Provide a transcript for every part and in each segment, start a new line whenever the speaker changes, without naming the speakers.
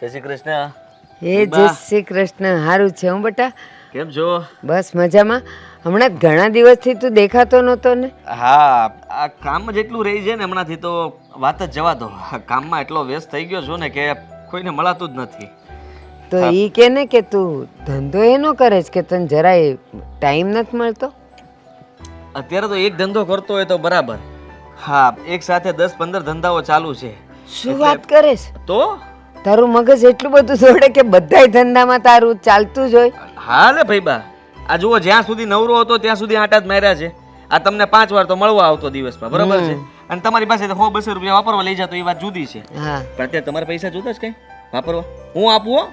જય શ્રી કૃષ્ણ.
એ જય શ્રી કૃષ્ણ સારું છે હું બેટા?
કેમ છો?
બસ મજામાં. હમણાં ઘણા દિવસથી તું દેખાતો નહોતો ને?
હા આ કામ જ એટલું રહી છે ને હમણાંથી તો વાત જ જવા દો. કામમાં એટલો વ્યસ્ત થઈ ગયો છું ને કે કોઈને મળાતું જ નથી.
તો ઈ કે ને કે તું ધંધો એનો કરે છે કે તને જરાય ટાઈમ નથી મળતો?
અત્યારે તો એક ધંધો કરતો હોય તો બરાબર. હા એક સાથે દસ પંદર ધંધાઓ ચાલુ છે.
શું વાત કરે છે?
તો?
તારું મગજ એટલું બધું દોડે કે બધાય ધંધામાં તારું ચાલતું જ હોય.
હા લે ભાઈ બા. આ જુઓ જ્યાં સુધી નવરો હતો ત્યાં સુધી આટા જ માર્યા છે. આ તમને પાંચ વાર તો મળવા આવતો દિવસમાં બરાબર છે? અને તમારી પાસે હો બસો રૂપિયા વાપરવા લઈ જતો એ વાત જુદી છે.
હા.
પણ અત્યારે તમારા પૈસા જોતા જ કઈ? વાપરવા. હું આપું હો.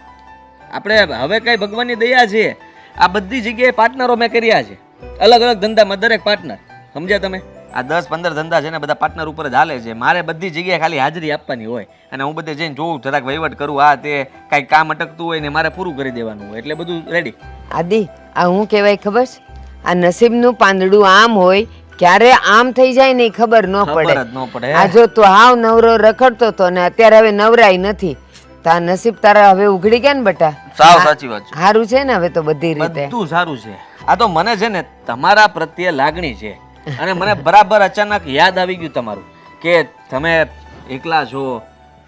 આપણે હવે કઈ ભગવાનની દયા છે. આ બધી જગ્યાએ પાર્ટનરો મેં કર્યા છે. અલગ અલગ ધંધામાં દરેક પાર્ટનર સમજ્યા તમે? આ દસ પંદર ધંધા છે ને બધા પાર્ટનર ઉપર જ હાલે છે. મારે બધી જગ્યાએ ખાલી હાજરી આપવાની હોય અને હું બધે જઈને જોઉં જરાક વહીવટ કરું આ તે કાંઈ કામ અટકતું હોય ને મારે પૂરું કરી દેવાનું હોય. એટલે બધું રેડી
આદિ આ હું કહેવાય ખબર છે? આ નસીબનું પાંદડું આમ હોય ક્યારે આમ થઈ જાય ને ઈ ખબર ન
ખબર
પડે.
જ ન પડે
આ જો તું હાવ નવરો રખડતો તો ને અત્યારે હવે નવરાય નથી તો આ નસીબ તારા હવે ઉઘડી ગયા ને બટા?
સાવ સાચી વાત છે.
સારું છે ને હવે તો બધી રીતે.
બધું સારું છે. આ તો મને છે ને તમારા પ્રત્યે લાગણી છે. અને મને બરાબર અચાનક યાદ આવી ગયું તમારું કે તમે એકલા છો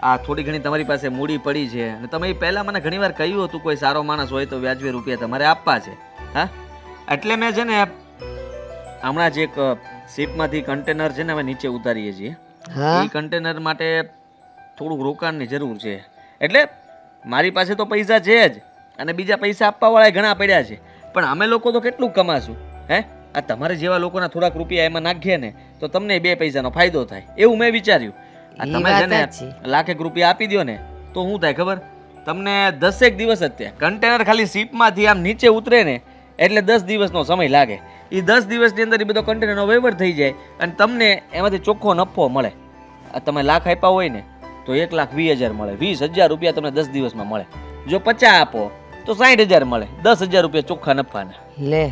આ થોડી ઘણી તમારી પાસે મૂડી પડી છે. અને તમે ઈ પહેલા મને ઘણીવાર કહ્યું હતું કોઈ સારો માણસ હોય તો વ્યાજબી રૂપિયા તમારે આપવા છે. હા? એટલે મેં છે ને હમણાં જ એક શિપમાંથી કન્ટેનર છે ને અમે નીચે ઉતારીએ છીએ. એ કન્ટેનર માટે થોડુંક રોકાણની જરૂર છે. એટલે મારી પાસે તો પૈસા છે જ અને બીજા પૈસા આપવાવાળા ઘણા પડ્યા છે. પણ અમે લોકો તો કેટલું કમાશું હે? આ તમારે જેવા લોકોના થોડાક રૂપિયા એમાં નાખીએ ને તો તમને બે પૈસાનો ફાયદો થાય. એવું મેં વિચાર્યું. આ તમે છે. ને લાખેક રૂપિયા આપી દો ને તો શું થાય ખબર? તમને દસેક દિવસ જ ત્યાં. કન્ટેનર ખાલી શિપમાંથી આમ નીચે ઉતરે ને એટલે દસ દિવસનો સમય લાગે. એ દસ દિવસની અંદર એ બધો કન્ટેનરનો વહીવટ થઈ જાય અને તમને એમાંથી ચોખ્ખો નફો મળે. આ તમે લાખ આપ્યા હોય ને તો એક લાખ વીસ હજાર મળે. વીસ હજાર રૂપિયા તમને દસ દિવસમાં મળે. જો પચાસ આપો તો સાઠ હજાર મળે. દસ હજાર રૂપિયા ચોખ્ખા નફાના.
લે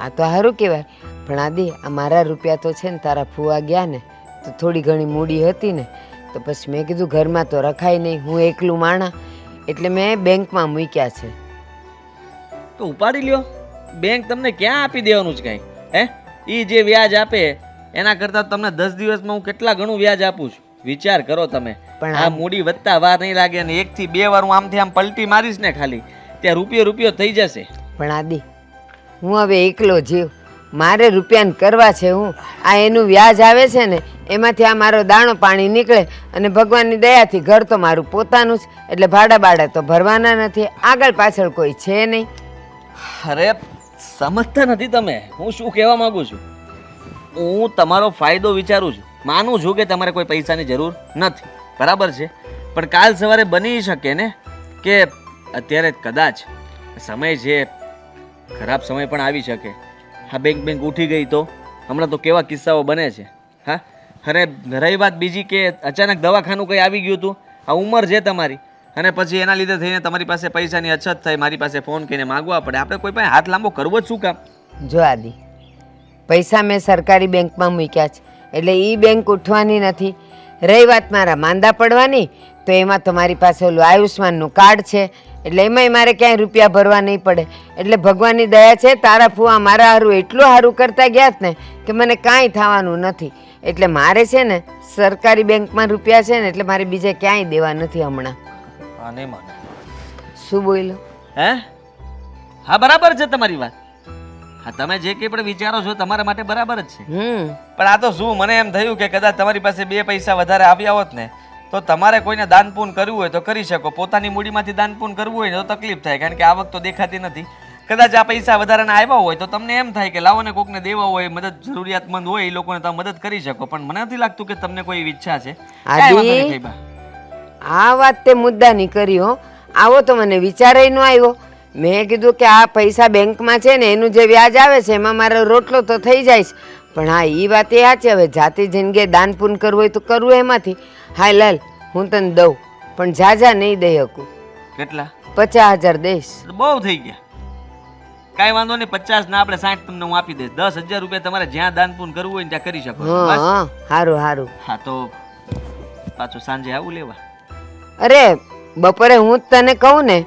આ તો સારું કહેવાય. પણ આદિ આ મારા રૂપિયા તો છે ને તારા ફૂવા ગયા ને તો થોડી ઘણી મૂડી હતી ને તો પછી મેં કીધું ઘરમાં તો રખાય નહીં હું એકલું માણા એટલે મેં બેંકમાં મૂક્યા છે.
તો ઉપાડી લ્યો. બેંક તમને ક્યાં આપી દેવાનું છે કાંઈ હે? એ જે વ્યાજ આપે એના કરતાં તમને દસ દિવસમાં હું કેટલા ઘણું વ્યાજ આપું છું? વિચાર કરો તમે.
પણ
આ મૂડી વધતા વાર નહીં લાગે અને એકથી બે વાર હું આમથી આમ પલટી મારીશ ને ખાલી ત્યાં રૂપિયો રૂપિયો થઈ જશે.
પણ આદિ હું હવે એકલો જીવ. મારે રૂપિયાને કરવા છે હું. આ એનું વ્યાજ આવે છે ને, એમાંથી આ મારો દાણો પાણી નીકળે અને ભગવાનની દયાથી ઘર તો મારું પોતાનું જ, એટલે ભાડા બાડા તો ભરવાના નથી. આગળ પાછળ કોઈ છે નહીં.
અરે, સમજતા નથી તમે. હું શું કહેવા માગું છું? હું તમારો ફાયદો વિચારું છું. માનું છું કે તમારે કોઈ પૈસાની જરૂર નથી. બરાબર છે? પણ કાલ સવારે બની શકે ને, કે અત્યારે કદાચ સમય છે ખરાબ સમય પણ આવી શકે. હા બેંક બેંક ઉઠી ગઈ તો? હમણાં તો કેવા કિસ્સાઓ બને છે? હા? અરે રહી વાત બીજી કે અચાનક દવાખાનું કંઈ આવી ગયું હતું આ ઉંમર છે તમારી. અને પછી એના લીધે થઈને તમારી પાસે પૈસાની અછત થઈ, મારી પાસે ફોન કરીને માગવા પડે. આપણે કોઈ પણ હાથ લાંબો કરવો જ શું કામ?
જો આદિ, પૈસા મેં સરકારી બેંકમાં મૂક્યા છે. એટલે એ બેંક ઉઠવાની નથી. રહી વાત મારા માંદા પડવાની, તો એમાં તમારી પાસે ઓલું આયુષ્માનનું કાર્ડ છે. એટલે એમાંય મારે ક્યાંય રૂપિયા ભરવા નહીં પડે. એટલે ભગવાનની દયા છે તારા ફુવા મારા હારું એટલું સારું કરતા ગયા જ ને કે મને કાંઈ થવાનું નથી. એટલે મારે છે ને સરકારી બેંકમાં રૂપિયા છે ને એટલે મારે બીજે ક્યાંય દેવા નથી હમણાં.
નહીં
શું બોલો
હે? હા બરાબર છે તમારી વાત. હા તમે જે કંઈ પણ વિચારો છો તમારા માટે બરાબર જ છે. પણ આ તો શું મને એમ થયું કે કદાચ તમારી પાસે બે પૈસા વધારે આવ્યા હોત ને તો તમારે કોઈને દાનપૂન કરવું હોય તો કરી શકો. પોતાની મૂડીમાંથી દાનપૂન કરવું હોય ને તો તકલીફ થાય કારણ કે આવક તો દેખાતી નથી. કદાચ આ પૈસા વધારાના આવ્યા હોય તો તમને એમ થાય કે લાવો ને કોકને દેવા હોય મદદ જરૂરિયાતમંદ હોય એ લોકોને તમે મદદ કરી શકો. પણ મને નથી લાગતું કે તમને કોઈ એવી ઈચ્છા છે.
આ વાત તે મુદ્દાની કરી હો. આવો તો મને વિચારે ન આવ્યો. મેં કીધું કે આ પૈસા બેંકમાં છે ને એનું જે વ્યાજ આવે છે એમાં મારો રોટલો તો થઈ જાય પણ હા એ વાત એ સાચી હવે જાતિ જિંદગી દાન પૂન કરવું હોય તો કરવું એમાંથી. હા લાલ હું તને દઉં પણ ઝાઝા નહીં દઈ શકું.
કેટલા?
પચાસ હજાર દઈશ.
બહુ થઈ ગયા. કાંઈ વાંધો નહીં પચાસ ના આપણે સાઠ તમને હું આપી દઈશ. દસ હજાર રૂપિયા તમારે જ્યાં દાન પૂન કરવું હોય ત્યાં કરી શકો
સારું સારું
હા તો પાછું સાંજે આવું લેવા.
અરે બપોરે હું જ તને કહું ને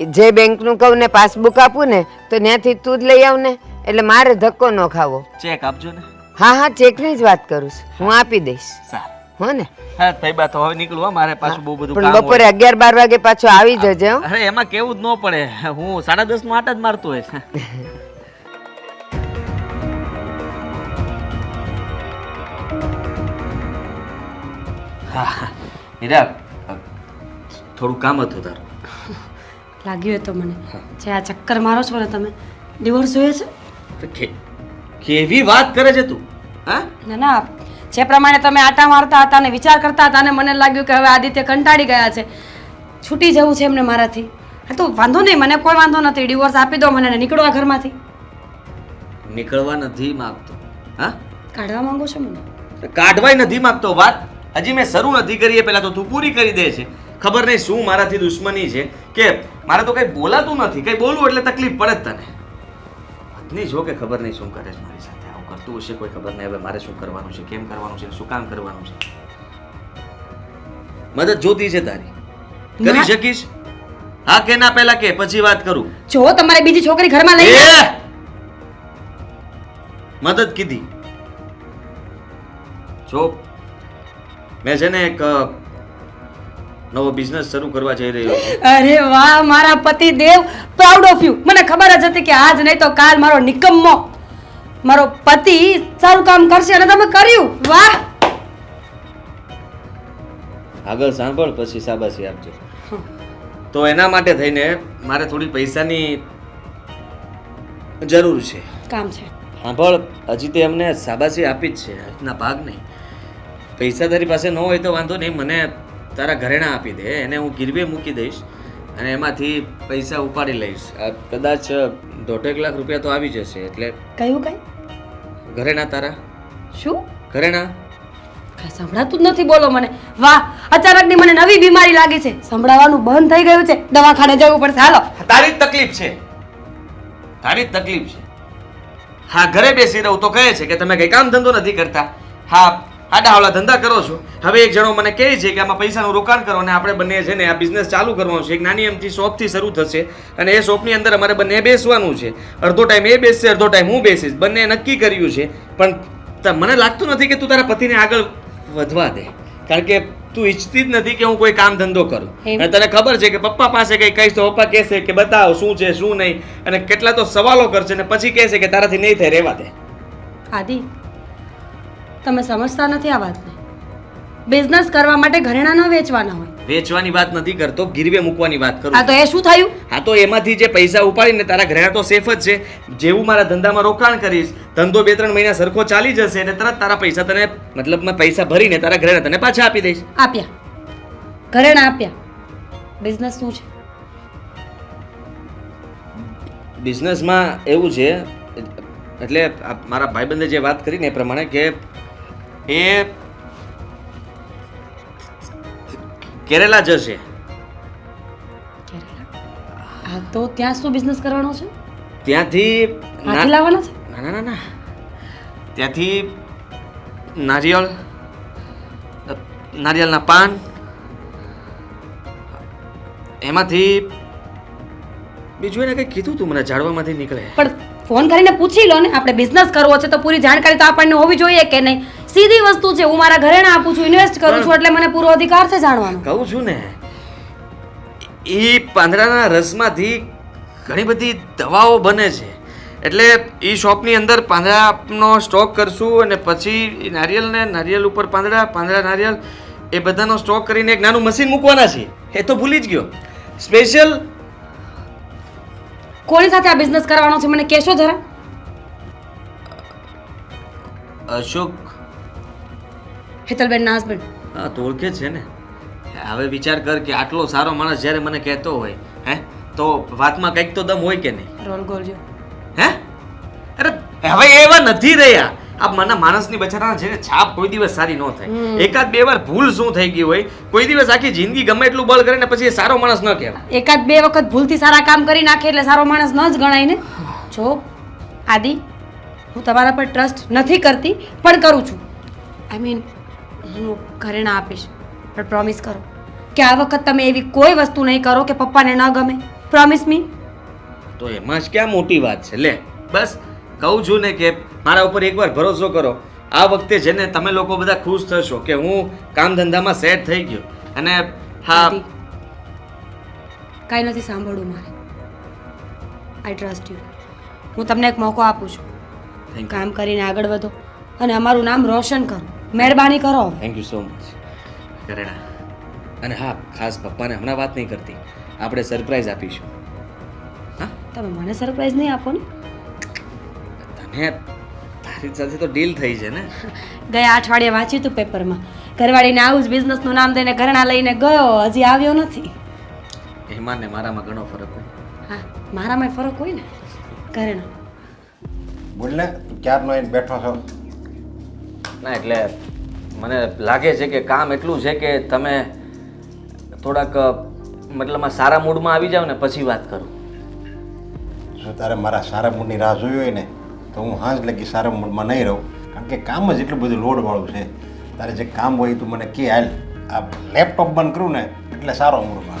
જે બેંકનું કહું ને પાસબુક આપું ને તો ત્યાંથી તું જ લઈ આવ ને એટલે મારે ધક્કો ન ખાવો.
ચેક આપજો ને.
હા હા ચેકની જ વાત કરું છું. હું આપી દઈશ.
સારું.
હો ને?
હા થઈ બા તો હવે નીકળું હો, મારે પાછું બહુ બધું
પણ
કામ
બપોરે
હોય.
અગિયાર બાર વાગે પાછો આવી જજે. હો
અરે એમાં કેવું જ ન પડે. હું સાડા દસ નો આટ જ મારતો હોય. છે હા. મીરા થોડું કામ હતું તારું.
લાગ્યું એ તો મને. જે આ ચક્કર મારો છો ને તમે ડિવોર્સ જોઈએ છે?
તો કે- કેવી વાત કરે છે તું? હા?
ના ના. જે પ્રમાણે તમે આટા મારતા હતા ને વિચાર કરતા હતા ને મને લાગ્યું કે હવે આદિત્ય કંટાળી ગયા છે. છૂટી જવું છે એમને મારાથી. હા તો વાંધો નહીં મને કોઈ વાંધો નથી. ડિવોર્સ આપી દો મને નીકળવા નીકળો આ ઘરમાંથી.
નીકળવા નથી માંગતો. હા?
કાઢવા માંગો છો મને?
કાઢવાય નથી માંગતો વાત. હજી મેં શરૂ નથી કરી એ પહેલાં તો તું પૂરી કરી દે છે. ખબર નહીં શું મારાથી દુશ્મની છે. કે મારે તો કંઈ બોલાતું નથી. કંઈ બોલવું એટલે તકલીફ પડે જ તને. પત્ની જો કે ખબર નહીં શું કરે છે મારી સાથે આવું કરતું હશે કોઈ ખબર નહીં હવે મારે શું કરવાનું છે કેમ કરવાનું છે શું કામ કરવાનું છે. મદદ જોતી છે તારી. કરી શકીશ? હા કે ના પહેલા કે પછી વાત કરું.
જો તમારે બીજી છોકરી ઘરમાં લઈ
મદદ કીધી. જો મેં છે ને એક નવો બિઝનેસ શરૂ કરવા જઈ રહ્યો છું.
અરે વાહ મારા પતિ દેવ પ્રાઉડ ઓફ યુ મને ખબર જ હતી કે આજ નહીં તો કાલ મારો નિકમ્મો મારો પતિ સારું કામ કરશે અને તમે કર્યું. વાહ!
આગળ સાંભળ પછી શાબાશી આપજો. તો એના માટે થઈને મારે થોડી પૈસાની જરૂર છે.
કામ છે.
સાંભળ હજી તે અમને શાબાશી આપી જ છે આજના ભાગ નહીં. પૈસા તારી પાસે ન હોય તો વાંધો નહીં મને તારા ઘરેણા આપી દે એને હું ગીરવે મૂકી દઈશ અને એમાંથી પૈસા ઉપાડી લઈશ. કદાચ દોઢેક લાખ રૂપિયા તો આવી જશે એટલે
કયું કઈ?
ઘરેણા તારા.
શું?
ઘરેણા
કાંઈ સંભળાતું જ નથી બોલો મને. વાહ અચાનકની મને નવી બીમારી લાગી છે. સંભળાવાનું બંધ થઈ ગયું છે. દવાખાને જવું પડશે. હાલો.
તારી જ તકલીફ છે. તારી જ તકલીફ છે. હા ઘરે બેસી રહું તો કહે છે કે તમે કઈ કામ ધંધો નથી કરતા. હા આડા હાવલા ધંધા કરો છો. હવે એક જણો મને કહે છે કે આમાં પૈસાનું રોકાણ કરો અને આપણે બંને છે ને આ બિઝનેસ ચાલુ કરવાનો છે. એક નાની એમથી શોપથી શરૂ થશે અને એ શોપની અંદર અમારે બંને બેસવાનું છે. અડધો ટાઈમ એ બેસશે અડધો ટાઈમ હું બેસીશ. બંને નક્કી કર્યું છે. પણ મને લાગતું નથી કે તું તારા પતિને આગળ વધવા દે. કારણ કે તું ઈચ્છતી જ નથી કે હું કોઈ કામ ધંધો કરું? અને તને ખબર છે કે પપ્પા પાસે કંઈ કહીશ તો પપ્પા કહેશે કે બતાવો શું છે શું નહીં. અને કેટલા તો સવાલો કરશે ને પછી કહેશે કે તારાથી નહીં થાય રહેવા દે.
આદિ તમે સમજતા નથી આ વાતને? બિઝનેસ કરવા માટે ઘરેણા ન વેચવાના હોય.
વેચવાની વાત નથી કરતો ગીરવે મૂકવાની વાત કરું
હા તો એ શું થયું?
હા તો એમાંથી જે પૈસા ઉપાડીને તારા ઘરેણા તો સેફ જ છે. જેવું મારા ધંધામાં રોકાણ કરીશ ધંધો બે ત્રણ મહિના સરખો ચાલી જશે એટલે તરત તારા પૈસા તને મતલબ પૈસા ભરીને તારા ઘરેણા તને પાછા આપી દઈશ.
આપ્યા. ઘરેણા આપ્યા. બિઝનેસ શું છે?
બિઝનેસમાં એવું છે એટલે મારા ભાઈબંધે જે વાત કરી ને એ પ્રમાણે કે એ કેરેલા જશે.
હા તો ત્યાં શું બિઝનેસ કરવાનો છે?
ત્યાંથી
હાથી લાવવાના છે?
ના ના ના ના. ત્યાંથી નારિયેળ નારિયેળના પાન એમાંથી બીજું એને કંઈ કીધું તું મને ઝાડવામાંથી નીકળે.
પણ ફોન કરીને પૂછી લો ને. આપણે બિઝનેસ કરવો છે તો પૂરી જાણકારી તો આપણને હોવી જોઈએ કે નહીં? સીધી વસ્તુ છે હું મારા ઘરેણા આપું છું ઇન્વેસ્ટ કરું છું એટલે મને પૂરો અધિકાર છે જાણવાનો.
કહું છું ને એ પાંદડાના રસમાંથી ઘણી બધી દવાઓ બને છે. એટલે એ શોપની અંદર પાંદડાનો સ્ટોક કરશું અને પછી નારિયેલને નારિયેલ ઉપર પાંદડા પાંદડા નારિયેળ એ બધાનો સ્ટોક કરીને એક નાનું મશીન મૂકવાના છે. એ તો ભૂલી જ ગયો. સ્પેશિયલ
કોની સાથે આ બિઝનેસ કરવાનો છે? મને કહેશો જરા.
અશોક.
હેતલબેનના હસબન્ડ
તો ઓળખે છે ને. હવે વિચાર કર કે આટલો સારો માણસ જ્યારે મને કહેતો હોય હે તો વાતમાં કંઈક તો દમ હોય કે નહીં?
રોલ ગોલજો
હે? અરે હવે એવા નથી રહ્યા. આ મના માણસની બચારાના જેને છાપ કોઈ દિવસ સારી ન થાય. એકાદ બે વાર ભૂલ શું થઈ ગઈ હોય કોઈ દિવસ આખી જિંદગી ગમે એટલું બળ કરે ને પછી એ સારો માણસ ન કહેવાય.
એકાદ બે વખત ભૂલથી સારા કામ કરી નાખે એટલે સારો માણસ ન જ ગણાય ને? જો આદિ હું તમારા પર ટ્રસ્ટ નથી કરતી પણ કરું છું. આઈ મીન હું ઘરેણા આપીશ પણ પ્રોમિસ કરો કે આ વખત તમે એવી કોઈ વસ્તુ નહીં કરો કે પપ્પાને ન ગમે. પ્રોમિસ મી
તો એમાં જ ક્યાં મોટી વાત છે લે. બસ કહું છું ને કે મારા ઉપર એકવાર ભરોસો કરો. આ વખતે છે ને તમે લોકો બધા ખુશ થશો કે હું કામ ધંધામાં સેટ થઈ ગયો. અને હા
કાંઈ નથી સાંભળવું મારે. આઈ ટ્રસ્ટ યુ હું તમને એક મોકો આપું છું. કામ કરીને આગળ વધો અને અમારું નામ રોશન કરો. મહેરબાની કરો.
થેન્ક યુ સો મચ કરેણા. અને હા ખાસ પપ્પાને હમણાં વાત નહીં કરતી. આપણે સરપ્રાઈઝ આપીશું. હા?
તમે મને સરપ્રાઈઝ નહીં આપો ને?
તને તારી સાથે તો ડીલ થઈ છે ને?
ગયા અઠવાડિયે વાંચ્યું હતું પેપરમાં ઘરવાળીને આવું જ બિઝનેસનું નામ દઈને ઘરણા લઈને ગયો હજી આવ્યો નથી.
એમાં ને મારામાં ઘણો ફરક હોય.
હા મારામાં ફરક હોય ને? ઘરણા.
બોલ ને તું ક્યારનો એને બેઠો છો?
ના એટલે મને લાગે છે કે કામ એટલું છે કે તમે થોડાક મતલબમાં સારા મૂડમાં આવી જાવ ને પછી વાત કરું.
શું તારે મારા સારા મૂડની રાહ જોઈ હોય ને તો હું હાંજ લગી સારા મૂડમાં નહીં રહું. કારણ કે કામ જ એટલું બધું લોડવાળું છે. તારે જે કામ હોય તું મને કે હાલ આ લેપટોપ બંધ કરું ને એટલે સારો મૂડમાં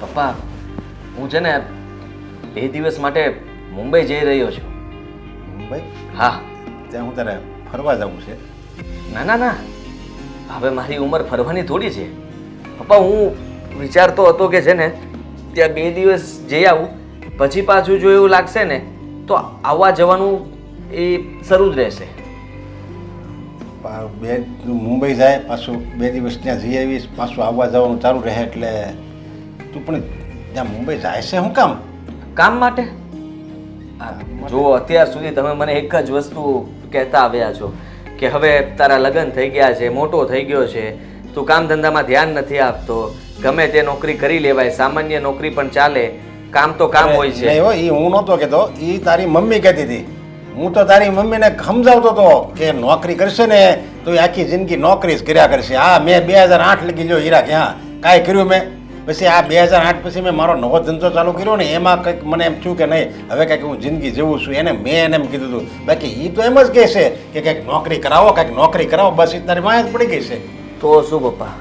પપ્પા હું છે ને બે દિવસ માટે મુંબઈ જઈ રહ્યો છું.
મુંબઈ?
હા.
ત્યાં હું તારે ફરવા જવું છે.
ના ના ના. હવે મારી ઉંમર ફરવાની થોડી છે. પપ્પા હું વિચારતો હતો કે છે ને ત્યાં બે દિવસ જઈ આવું. પછી પાછું જો એવું લાગશે ને તો આવવા જવાનું એ શરૂ જ રહેશે.
બે મુંબઈ જાય પાછું બે દિવસ ત્યાં જઈ આવીશ પાછું આવવા જવાનું ચાલુ રહે એટલે તું પણ ત્યાં મુંબઈ જાય છે શું કામ?
કામ માટે? જો અત્યાર સુધી તમે મને એક જ વસ્તુ કહેતા આવ્યા છો કે હવે તારા લગ્ન થઈ ગયા છે મોટો થઈ ગયો છે તું કામ ધંધામાં ધ્યાન નથી આપતો ગમે તે નોકરી કરી લેવાય સામાન્ય નોકરી પણ ચાલે કામ તો કામ હોય છે.
નહીં હો એ હું નહોતો કહેતો. એ તારી મમ્મી કહેતી હતી. હું તો તારી મમ્મીને સમજાવતો હતો કે નોકરી કરશે ને તો એ આખી જિંદગી નોકરી જ કર્યા કરશે. હા મેં બે હજાર આઠ લગી લ્યો હીરા ક્યાં કાંઈ કર્યું મેં? પછી આ બે હજાર આઠ પછી મેં મારો નવો ધંધો ચાલુ કર્યો ને એમાં કંઈક મને એમ થયું કે નહીં હવે કંઈક હું જિંદગી જીવું છું એને મેં એને એમ કીધું હતું. બાકી એ તો એમ જ કહે છે કે કંઈક નોકરી કરાવો કંઈક નોકરી કરાવો બસ એ તારી માયા જ પડી ગઈ છે.
તો શું પપ્પા?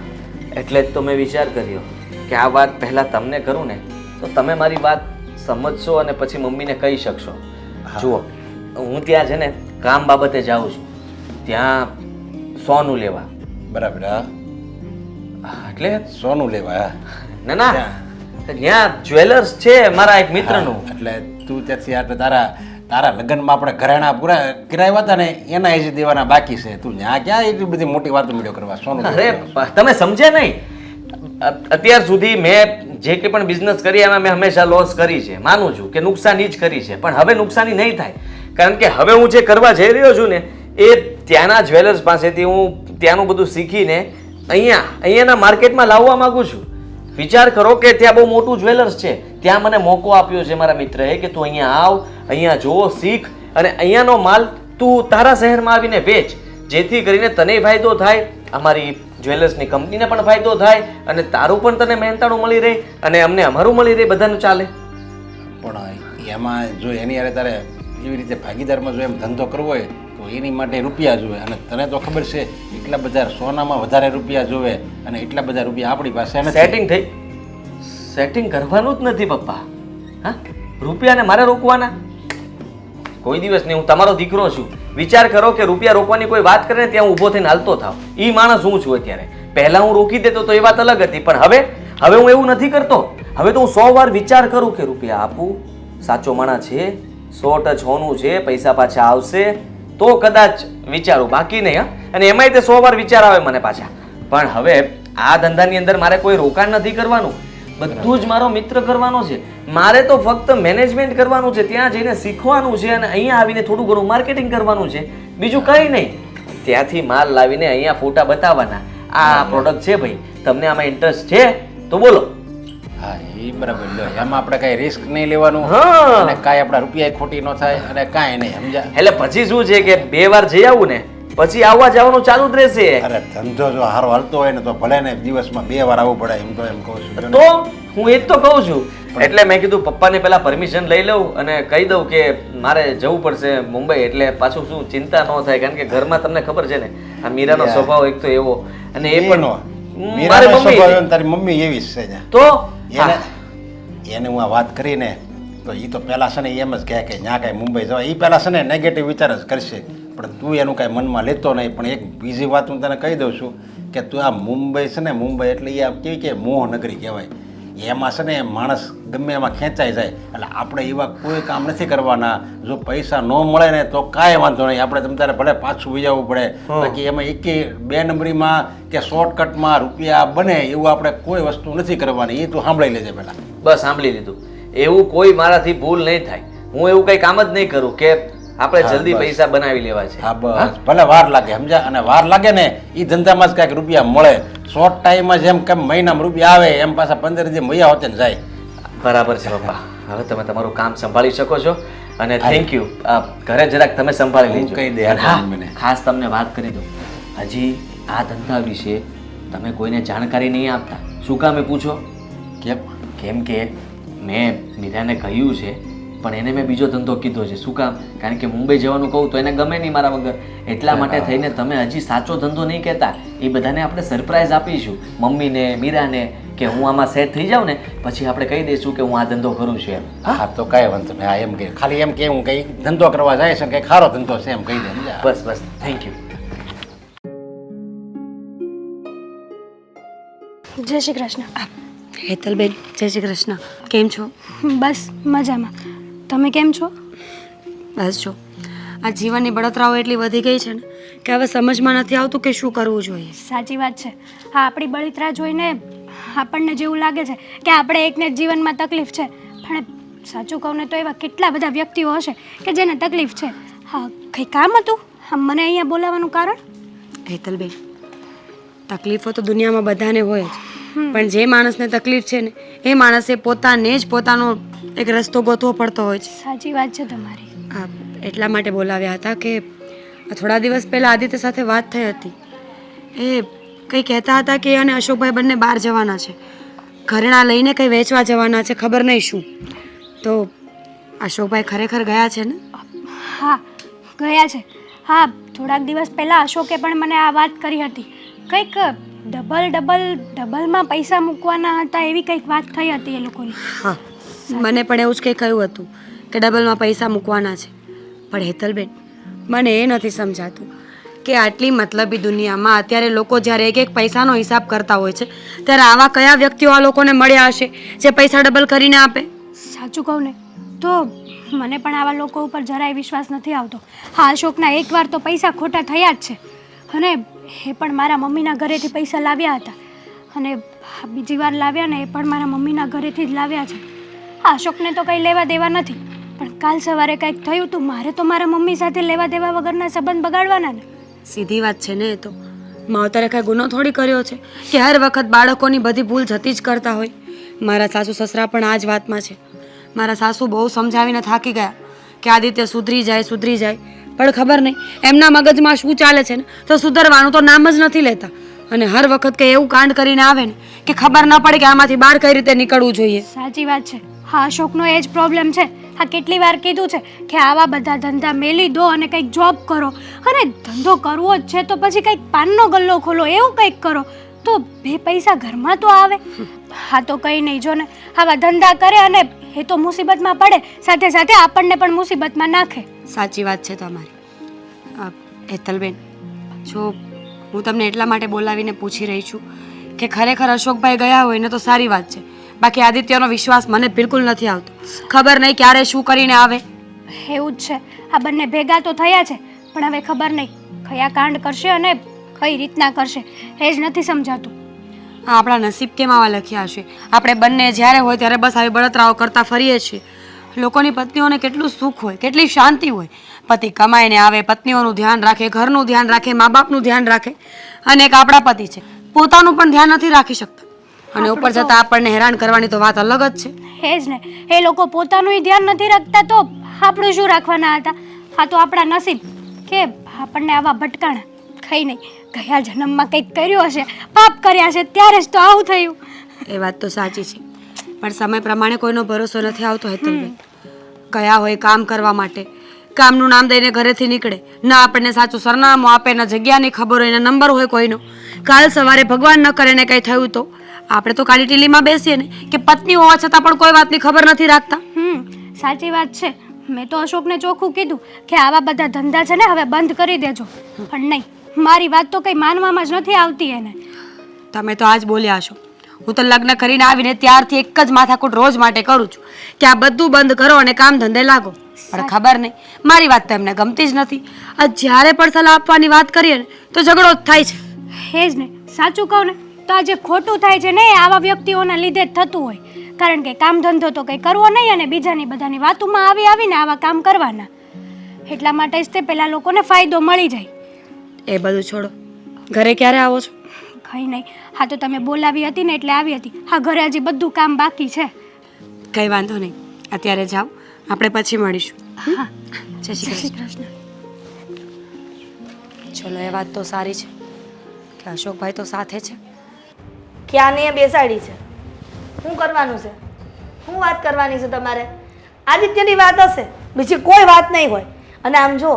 એટલે જ તો મેં વિચાર કર્યો કે આ વાત પહેલાં તમને કરું ને તો તમે મારી વાત સમજશો અને પછી મમ્મીને કહી શકશો. જુઓ હું ત્યાં છે ને કામ બાબતે જાઉં છું. ત્યાં સોનું લેવા.
બરાબર
એટલે?
સોનું લેવા
ના ના. ત્યાં. જ્વેલર્સ છે મારા એક મિત્રનું.
એટલે તું ત્યાંથી આપણે તારા તારા લગ્નમાં આપણે ઘરેણા પૂરા કરાવ્યા હતા ને એના હજી દેવાના બાકી છે. તું ત્યાં ક્યાં એટલી બધી મોટી વાતો મળ્યો કરવા? સોનું
અરે તમે સમજ્યા નહીં? અત્યાર સુધી મેં જે કંઈ પણ બિઝનેસ કરી, એમાં મેં હંમેશા લોસ કરી છે. માનું છું કે નુકસાની જ કરી છે. પણ હવે નુકસાની નહીં થાય. કારણ કે હવે હું જે કરવા જઈ રહ્યો છું ને, એ ત્યાંના જ્વેલર્સ પાસેથી હું ત્યાંનું બધું શીખીને અહીંયા, અહીંયાના માર્કેટમાં લાવવા માગું છું. વિચાર કરો કે ત્યાં બહુ મોટું જ્વેલર્સ છે. ત્યાં મને મોકો આપ્યો છે મારા મિત્રએ કે તું અહીંયા આવ, અહીંયા જુઓ, શીખ અને અહીંયાનો માલ તું તારા શહેરમાં આવીને વેચ. જેથી કરીને તને ફાયદો થાય, અમારી જ્વેલર્સની કંપનીને પણ ફાયદો થાય અને તારું પણ તને મહેનતાણું મળી રહે અને અમને અમારું મળી રહે બધાનું ચાલે.
પણ એમાં જો એની અરે તારે એવી રીતે ભાગીદારમાં જો એમ ધંધો કરવો હોય તો એની માટે રૂપિયા જોવે. અને તને તો ખબર છે એટલા બધા સોનામાં વધારે રૂપિયા જોવે અને એટલા બધા રૂપિયા આપણી પાસે
સેટિંગ થઈ. સેટિંગ કરવાનું જ નથી પપ્પા. હા? રૂપિયાને મારે રોકવાના? કોઈ દિવસ નહીં હું તમારો દીકરો છું. વિચાર કરો કે રૂપિયા રોકવાની કોઈ વાત કરે ને ત્યાં ઊભો થઈને હાલતો થાવ. એ માણસ હું છું અત્યારે. પહેલાં હું રોકી દેતો તો એ વાત અલગ હતી, પણ હવે હવે હું એવું નથી કરતો. હવે તો હું સો વાર વિચાર કરું કે રૂપિયા આપું, સાચો માણસ છે, સો ટચ હોનું છે, પૈસા પાછા આવશે, તો કદાચ વિચારું. બાકી નહીં, હા. અને એમાંય તે સો વાર વિચાર આવે મને પાછા. પણ હવે આ ધંધાની અંદર મારે કોઈ રોકાણ નથી કરવાનું. બધું જ મારો મિત્ર કરવાનો છે. મારે તો ફક્ત મેનેજમેન્ટ કરવાનું છે ત્યાં જઈને શીખવાનું છે અને અહીંયા આવીને થોડું ઘણું માર્કેટિંગ કરવાનું છે. બીજું કંઈ નહીં. ત્યાંથી માલ લાવીને અહીંયા ફોટા બતાવવાના. આ પ્રોડક્ટ છે ભાઈ. તમને આમાં ઇન્ટરેસ્ટ છે તો બોલો.
હા એ બરાબર લો એમાં આપણે કાંઈ રિસ્ક નહીં લેવાનું. અને કાંઈ આપણા રૂપિયા ખોટી ન થાય અને કાંઈ નહીં સમજ્યા?
એટલે પછી શું છે કે બે વાર જઈ આવું ને પછી આવવા જવાનું ચાલુ જ રહેશે.
અરે ધંધો જો સારો હાલતો હોય ને તો ભલે ને દિવસમાં બે વાર આવવું પડે એમ તો એમ કહું છું.
તો હું એ જ તો કહું છું. એટલે મેં કીધું પપ્પાને પહેલા પરમિશન લઈ લઉં અને કહી દઉં કે મારે જવું પડશે મુંબઈ એટલે પાછું શું ચિંતા ન થાય કારણ કે ઘરમાં તમને ખબર છે ને આ મીરાનો. સ્વભાવ એક તો એવો. અને એ પણ. મારી મમ્મી
તારી મમ્મી એવી જ છે.
તો?
એને એને હું આ વાત કરીને તો એ તો પહેલાં છે ને એમ જ કહે કે ત્યાં કાંઈ મુંબઈ જવા એ પહેલાં છે ને નેગેટિવ વિચાર જ કરશે. પણ તું એનું કાંઈ મનમાં લેતો નહીં. પણ એક બીજી વાત હું તને કહી દઉં છું કે તું આ મુંબઈ છે ને મુંબઈ એટલે એ કેવી કે મોહનગરી કહેવાય. એમાં છે ને માણસ ગમે એમાં ખેંચાઈ જાય. એટલે આપણે એવા કોઈ કામ નથી કરવાના. જો પૈસા ન મળે ને તો કાંઈ વાંધો નહીં. આપણે તમ તારે ભલે પાછું વિજાવવું પડે. બાકી એમાં એક બે નંબરીમાં કે શોર્ટકટમાં રૂપિયા બને એવું આપણે કોઈ વસ્તુ નથી કરવાની. એ તું સાંભળી લેજે પહેલાં.
બસ સાંભળી લીધું. એવું કોઈ મારાથી ભૂલ નહીં થાય. હું એવું કંઈ કામ જ નહીં કરું કે આપણે જલ્દી પૈસા બનાવી લેવા છે.
હા બસ. ભલે વાર લાગે સમજા અને વાર લાગે ને એ ધંધામાં જ કાંઈક રૂપિયા મળે. શોર્ટ ટાઈમમાં જેમ કેમ મહિનામાં રૂપિયા આવે એમ પાછા પંદર દી મૈયા હોતે ને જાય.
બરાબર છે પપ્પા. હવે તમે તમારું કામ સંભાળી શકો છો. અને થેન્ક યુ ઘરે જરાક તમે સંભાળી લેજો.
કહી દે,
હા. ખાસ તમને વાત કરી દઉં. હજી આ ધંધા વિશે તમે કોઈને જાણકારી નહીં આપતા. શું કામે પૂછો?
કેમ?
કેમ કે મેં મીરાને કહ્યું છે પણ એને મેં બીજો ધંધો કીધો છે. શું કામ? કારણ કે મુંબઈ જવાનું કહું તો એને ગમે નહીં મારા વગર. એટલા માટે થઈને તમે હજી સાચો ધંધો નહીં કહેતા. એ બધાને આપણે સરપ્રાઈઝ આપીશું. મમ્મીને મીરાને કે હું આમાં સેટ થઈ જાઉં ને પછી આપણે કહી દઈશું કે હું આ ધંધો કરું છું એમ.
હા? તો કાંઈ વાંધો નહીં. હા એમ કે ખાલી એમ કે હું કંઈ ધંધો કરવા જાય છે કંઈ ખારો ધંધો છે એમ કહી દે
બસ બસ. થેન્ક યુ
જય શ્રી કૃષ્ણ.
હેતલબેન જય શ્રી કૃષ્ણ. કેમ છો?
બસ મજામાં. તમે કેમ છો?
બસ જો. આ જીવનની બળતરાઓ એટલી વધી ગઈ છે ને કે હવે સમજમાં નથી આવતું કે શું કરવું જોઈએ.
સાચી વાત છે. હા આપણી બળતરા જોઈને આપણને જેવું લાગે છે કે આપણે એકને જીવનમાં તકલીફ છે. પણ સાચું કહું ને તો એવા કેટલા બધા વ્યક્તિઓ હશે કે જેને તકલીફ છે. હા કંઈ કામ હતું? હા મને અહીંયા બોલાવવાનું કારણ?
હેતલબેન તકલીફો તો દુનિયામાં બધાને હોય જ. પણ જે માણસને તકલીફ છે ને એ માણસે પોતાને જ પોતાનો એક રસ્તો ગોતવો પડતો હોય છે.
સાચી વાત છે તમારી.
હા એટલા માટે બોલાવ્યા હતા કે થોડા દિવસ પહેલાં આદિત્ય સાથે વાત થઈ હતી. એ કંઈ કહેતા હતા કે અને અશોકભાઈ બંને બહાર જવાના છે. ઘરેણા લઈને કંઈ વેચવા જવાના છે ખબર નહીં શું. તો અશોકભાઈ ખરેખર ગયા છે ને?
હા ગયા છે. હા થોડાક દિવસ પહેલાં અશોકે પણ મને આ વાત કરી હતી. કંઈક ડબલ ડબલ ડબલમાં પૈસા મૂકવાના હતા એવી કંઈક વાત થઈ હતી એ લોકોની.
હા. મને પણ એવું જ કંઈ કહ્યું હતું કે ડબલમાં પૈસા મૂકવાના છે. પણ હેતલબેન, મને એ નથી સમજાતું કે આટલી મતલબી દુનિયામાં અત્યારે લોકો જ્યારે એક એક પૈસાનો હિસાબ કરતા હોય છે, ત્યારે આવા કયા વ્યક્તિઓ આ લોકોને મળ્યા હશે જે પૈસા ડબલ કરીને આપે?
સાચું કહું ને, તો મને પણ આવા લોકો ઉપર જરાય વિશ્વાસ નથી આવતો. હા અશોકના એકવાર તો પૈસા ખોટા થયા જ છે. અને એ પણ મારા મમ્મીના ઘરેથી પૈસા લાવ્યા હતા. અને બીજી વાર લાવ્યા ને એ પણ મારા મમ્મીના ઘરેથી જ લાવ્યા છે. અશોકને તો કંઈ લેવા દેવા નથી. પણ કાલ સવારે કંઈક થયું તો મારે તો મારા મમ્મી સાથે લેવા દેવા વગરના સંબંધ બગાડવાના ને.
સીધી વાત છે ને એ તો. માવતરે કાંઈ ગુનો થોડી કર્યો છે કે હર વખત બાળકોની બધી ભૂલ જતી જ કરતા હોય. મારા સાસુ સસરા પણ આ જ વાતમાં છે. મારા સાસુ બહુ સમજાવીને થાકી ગયા કે આદિત્ય સુધરી જાય સુધરી જાય. પણ ખબર નહીં એમના મગજમાં શું ચાલે છે ને? તો સુધરવાનું તો નામ જ નથી લેતા. અને હર વખત કે એવું કાંડ કરીને આવે ને કે ખબર ન પડે કે આમાંથી બહાર કઈ રીતે નીકળવું જોઈએ.
સાચી વાત છે. હા અશોકનો એ જ પ્રોબ્લેમ છે. હા, કેટલી વાર કીધું છે કે આવા બધા ધંધા મેલી દો અને કંઈક જોબ કરો. અને ધંધો કરવો જ છે તો પછી કંઈક પાનનો ગલ્લો ખોલો, એવું કંઈક કરો. તો બે પૈસા ઘરમાં તો આવે. હા, તો કંઈ નહીં, જો ને. આવા ધંધા કરે અને એ તો મુસીબતમાં પડે. સાથે સાથે આપણને પણ મુસીબતમાં નાખે.
સાચી વાત છે તમારી. હેતલબેન, જો હું તમને એટલા માટે બોલાવીને પૂછી રહી છું કે ખરેખર અશોકભાઈ ગયા હોય ને તો સારી વાત છે. બાકી આદિત્યનો વિશ્વાસ મને બિલકુલ નથી આવતો. ખબર નહીં ક્યારે શું કરીને આવે.
એવું જ છે. આ બંને ભેગા તો થયા છે પણ હવે ખબર નહીં કયા કાંડ કરશે અને કઈ રીતના કરશે. એ જ નથી સમજાતું.
આ આપણા નસીબ કેમ આવા લખ્યા છે આપણે બંને જ્યારે હોય ત્યારે બસ આવી બળતરાઓ કરતા ફરીએ છીએ. લોકોની પત્નીઓને કેટલું સુખ હોય કેટલી શાંતિ હોય. પતિ કમાઈને આવે પત્નીઓનું ધ્યાન રાખે ઘરનું ધ્યાન રાખે મા બાપનું ધ્યાન રાખે. અને એક આપણા પતિ છે. પોતાનું પણ ધ્યાન નથી રાખી શકતા. અને ઉપર જતાં આપણને હેરાન કરવાની તો વાત અલગ જ છે.
એ જ ને. એ લોકો પોતાનું ધ્યાન નથી રાખતા તો આપણું શું રાખવાના હતા? આ તો આપણા નસીબ. કે આપણને આવા ભટકાણા ખાઈ નહીં. ગયા જન્મમાં કંઈક કર્યું હશે પાપ કર્યા છે ત્યારે જ તો આવું થયું.
એ વાત તો સાચી છે. પણ સમય પ્રમાણે કોઈનો ભરોસો નથી આવતો હેતલબેન. ગયા હોય કામ કરવા માટે. કામનું નામ દઈને ઘરેથી નીકળે. ના આપણને સાચું સરનામું આપે ના જગ્યાની ખબર હોય ના નંબર હોય કોઈનો. કાલ સવારે ભગવાન ન કરે ને કંઈ થયું તો? આપણે તો કાળી ટીલીમાં બેસીએ ને. કે પત્ની હોવા છતાં પણ કોઈ વાતની ખબર નથી રાખતા.
હમ સાચી વાત છે. મેં તો અશોકને ચોખ્ખું કીધું કે આવા બધા ધંધા છે ને હવે બંધ કરી દેજો. પણ નહીં મારી વાત તો કંઈ માનવામાં જ નથી આવતી એને.
તમે તો આજ બોલ્યા છો. હું તો લગ્ન કરીને આવીને ત્યારથી એક જ માથાકૂટ રોજ માટે કરું છું કે આ બધું બંધ કરો અને કામ ધંધે લાગો. પણ ખબર નહીં મારી વાત તો એમને ગમતી જ નથી. આ જ્યારે પણ સલાહ આપવાની વાત કરીએ ને તો ઝઘડો જ થાય છે.
હે જ ને સાચું કહું ને તો આ જે ખોટું થાય છે ને એ આવા વ્યક્તિઓના લીધે જ થતું હોય. કારણ કે કામ ધંધો તો કંઈ કરવો નહીં અને બીજાની બધાની વાતોમાં આવી આવીને આવા કામ કરવાના. એટલા માટે જ તે પેલા લોકોને ફાયદો મળી જાય.
એ બધું છોડો. ઘરે ક્યારે આવો છો?
કંઈ નહીં. હા તો તમે બોલાવી હતી ને એટલે આવી હતી. હા ઘરે હજી બધું કામ બાકી છે.
કંઈ વાંધો નહીં. અત્યારે જાઓ. આપણે પછી મળીશું.
હા.
જય શ્રી કૃષ્ણ. ચલો એ વાત તો સારી છે. કે અશોકભાઈ તો સાથે છે.
ક્યાં ને બેસાડી છે? શું કરવાનું છે? શું વાત કરવાની છે તમારે? આદિત્યની વાત હશે બીજી કોઈ વાત નહીં હોય. અને આમ જો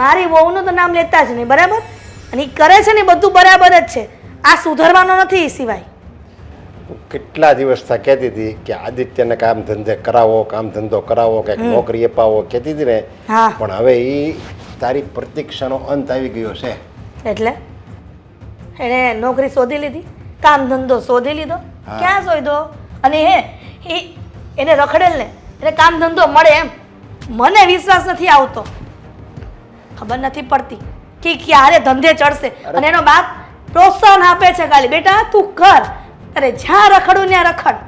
મારી વહુનું તો નામ લેતા જ નહીં બરાબર? અને એ કરે છે ને બધું બરાબર જ છે. આ સુધરવાનો નથી એ સિવાય.
કેટલા દિવસ થા કહેતી હતી કે આદિત્યને કામ ધંધે કરાવો કામ ધંધો કરાવો કે નોકરી અપાવો કહેતી હતી ને? પણ હવે એ તારી પ્રતીક્ષાનો અંત આવી ગયો છે.
એટલે? એણે નોકરી શોધી લીધી? કામ ધંધો શોધી લીધો? ક્યાં શોધ્યો અને હે એ એને રખડેલ ને એને કામ ધંધો મળે એમ. મને વિશ્વાસ નથી આવતો. ખબર નથી પડતી કે ક્યારે ધંધે ચડશે. અને એનો બાપ પ્રોત્સાહન આપે છે ખાલી. બેટા તું કર. અરે જ્યાં રખડું ત્યાં રખડ.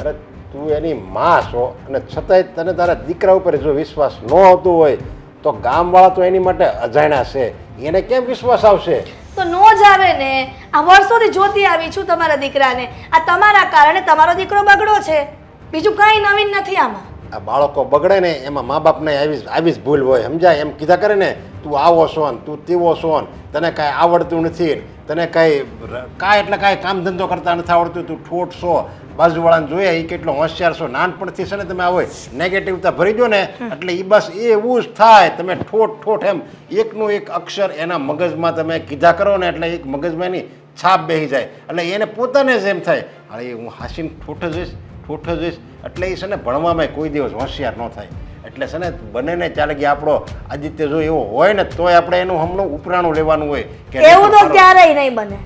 અરે તું એની માં છો અને છતાંય તને તારા દીકરા ઉપર જો વિશ્વાસ ન આવતો હોય તો ગામવાળા તો એની માટે અજાણ્યા છે. એને કેમ વિશ્વાસ આવશે?
તો નો જ આવે ને. આ વર્ષોથી જોતી આવી છું તમારા દીકરાને. આ તમારા કારણે તમારો દીકરો બગડો છે. બીજું કાંઈ નવીન નથી આમાં.
આ બાળકો બગડે ને, એમાં મા બાપને આવી આવી જ ભૂલ હોય, સમજાય? એમ કીધા કરે ને, તું આવો છો ને, તું તેવો છો તને કાંઈ આવડતું નથી તને કાંઈ કાંઈ એટલે કાંઈ કામ ધંધો કરતા નથી આવડતું, તું ઠોઠ છો. બાજુવાળાને જોઈએ એ કેટલો હોશિયાર છો. નાનપણથી છે ને તમે આવો નેગેટિવતા ભરી દો ને એટલે એ બસ એવું જ થાય. તમે ઠોઠ ઠોઠ એમ એકનું એક અક્ષર એના મગજમાં તમે કીધા કરો ને એટલે એક મગજમાં એની છાપ બેસી જાય. એટલે એને પોતાને જ એમ થાય. અરે હું હાસીને ઠોઠ જઈશ ઠોઠ જઈશ એટલે એ છે ને ભણવામાં કોઈ દિવસ હોશિયાર ન થાય. એટલે છે ને બંનેને ચાલે કે આપણો આદિત્ય જો એવો હોય ને તોય આપણે એનું હમણાં ઉપરાણું લેવાનું હોય કે
એવું તો ક્યારેય નહીં બને.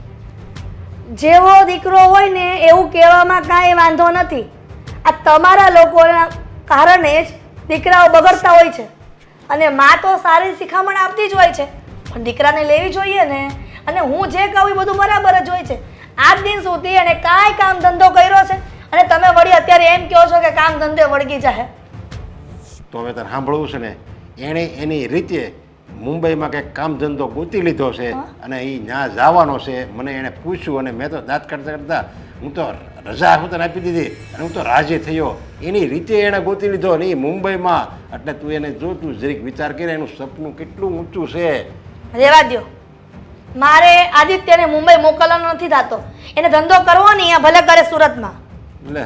જેવો દીકરો હોય ને એવું કહેવામાં કાંઈ વાંધો નથી. આ તમારા લોકોના કારણે જ દીકરાઓ બગડતા હોય છે. અને મા તો સારી શિખામણ આપતી જ હોય છે. પણ દીકરાને લેવી જોઈએ ને. અને હું જે કહું એ બધું બરાબર જ હોય છે. આજ દિન સુધી એને કાંઈ કામ ધંધો કર્યો છે. અને તમે વળી અત્યારે એમ કહો છો કે કામ ધંધે વળગી જાય
તો હવે તારે સાંભળવું છે ને, એણે એની રીતે મુંબઈમાં કંઈક કામ ધંધો ગોતી લીધો છે અને એ ત્યાં જવાનો છે. મને એણે પૂછ્યું અને મેં તો દાંત કાઢતા કાઢતા હું તો રજા હું તને આપી દીધી અને હું તો રાજી થયો. એની રીતે એણે ગોતી લીધો અને એ મુંબઈમાં. એટલે તું એને જો તું જરીક વિચાર કરે એનું સપનું કેટલું ઊંચું છે.
રેવા દ્યો. મારે આદિત્યને મુંબઈ મોકલવાનો નથી થતો. એને ધંધો કરવો નહીં ભલે કરે સુરતમાં.
એટલે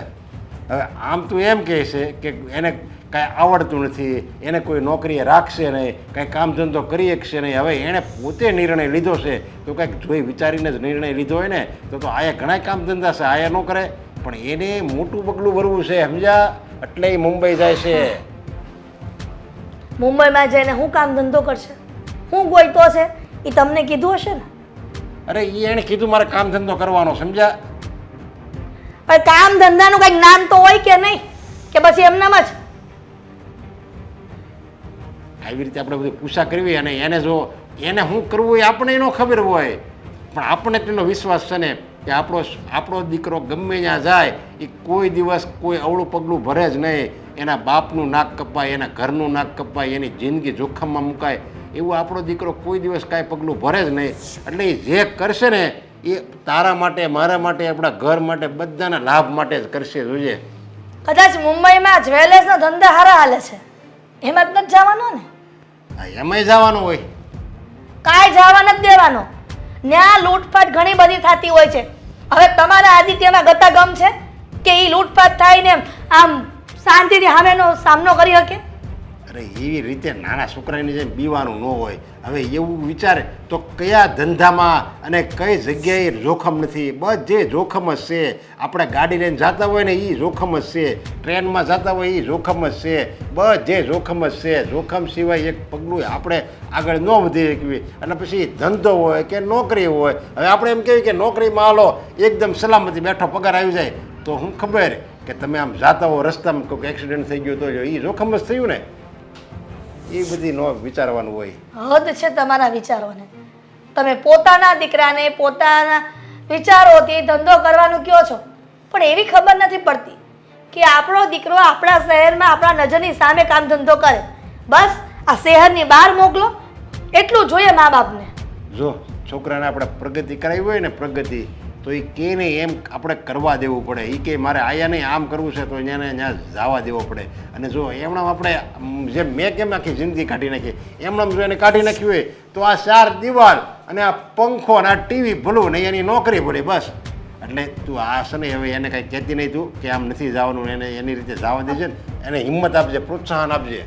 હવે આમ તું એમ કહે છે કે એને કાંઈ આવડતું નથી એને કોઈ નોકરીએ રાખશે નહીં કાંઈ કામ ધંધો કરી શકશે નહીં હવે એણે પોતે નિર્ણય લીધો છે તો કાંઈક જોઈ વિચારીને જ નિર્ણય લીધો હોય ને તો તો આયા ઘણા કામ ધંધા છે આયા ન કરે. પણ એને મોટું પગલું ભરવું છે સમજ્યા? એટલે મુંબઈ જાય છે.
મુંબઈમાં જઈને હું કામ ધંધો કરશે? હું ગોઈતો છે? એ તમને કીધું હશે ને?
અરે એ એણે કીધું મારે કામ ધંધો કરવાનો સમજ્યા?
પણ કામ ધંધાનું કંઈક નામ તો હોય કે નહીં? કે પછી એમનામ જ?
આવી રીતે આપણે બધી પૂછા કરવી અને એને જો એને શું કરવું એ આપણે એનો ખબર હોય, પણ આપણને તેનો વિશ્વાસ છે ને કે આપણો આપણો દીકરો ગમે ત્યાં જાય, એ કોઈ દિવસ કોઈ અવળું પગલું ભરે જ નહીં. એના બાપનું નાક કપાય, એના ઘરનું નાક કપાય, એની જિંદગી જોખમમાં મુકાય, એવું આપણો દીકરો કોઈ દિવસ કાંઈ પગલું ભરે જ નહીં. એટલે એ જે કરશે ને, એ તારા માટે, મારા માટે, આપણા ઘર માટે, બધાના લાભ માટે જ કરશે જોઈએ
કદાચ મુંબઈમાં જ્વેલર્સનો ધંધા હારા હાલે છે. એમાં જ જવાનો ને?
એમાંય જવાનું હોય.
કાંઈ જવા નથી દેવાનો. ત્યાં લૂંટફાટ ઘણી બધી થતી હોય છે. હવે તમારા આદિત્યમાં ગતાગમ છે કે એ લૂંટફાટ થાય ને આમ શાંતિથી સામેનો સામનો કરી શકે?
અરે, એવી રીતે નાના છોકરાની જેમ બીવાનું ન હોય. હવે એવું વિચારે તો કયા ધંધામાં અને કઈ જગ્યાએ જોખમ નથી? બધે જોખમ જ છે. આપણે ગાડી લઈને જતા હોય ને એ જોખમ જ છે. ટ્રેનમાં જતા હોય એ જોખમ જ છે. બધે જોખમ જ છે. જોખમ સિવાય એક પગલું આપણે આગળ ન વધી શકીએ. અને પછી ધંધો હોય કે નોકરી હોય, હવે આપણે એમ કહેવી કે નોકરીમાં હાલો, એકદમ સલામતી બેઠો પગાર આવી જાય. તો હું ખબર કે તમે આમ જાતા હો, રસ્તામાં કોઈક એક્સિડન્ટ થઈ ગયો તો એ જોખમ જ થયું ને? એ બધી ન વિચારવાનું હોય.
હદ છે તમારા વિચારોને. તમે પોતાના દીકરાને પોતાના વિચારોથી ધંધો કરવાનું કયો છો? પણ એવી ખબર નથી પડતી કે આપણો દીકરો આપણા શહેરમાં આપણા નજરની સામે કામ ધંધો કરે. બસ આ શહેરની બહાર મોકલો. એટલું જોઈએ મા બાપને.
જો છોકરાને આપણે પ્રગતિ કરાવી હોય ને પ્રગતિ તો એ કે નહીં એમ આપણે કરવા દેવું પડે? એ કે મારે આયા નહીં, આમ કરવું છે તો એને ત્યાં જવા દેવો પડે. અને જો એમણે આપણે જે મેં કેમ આખી જિંદગી કાઢી નાખી? એમણે જો એને કાઢી નાખ્યું હોય, તો આ ચાર દિવાલ અને આ પંખો અને આ ટીવી ભલું નહીં એની નોકરી પડી, બસ. એટલે તું આ છે હવે એને કાંઈ કહેતી નહીં તું કે આમ નથી જવાનું એને એની રીતે જવા દેજે ને, એને હિંમત આપજે, પ્રોત્સાહન આપજે.